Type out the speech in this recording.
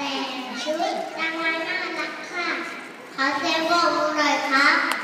แต่งชุดจังหวะน่ารักค่ะ ขอเสียงปบมือหน่อยครับ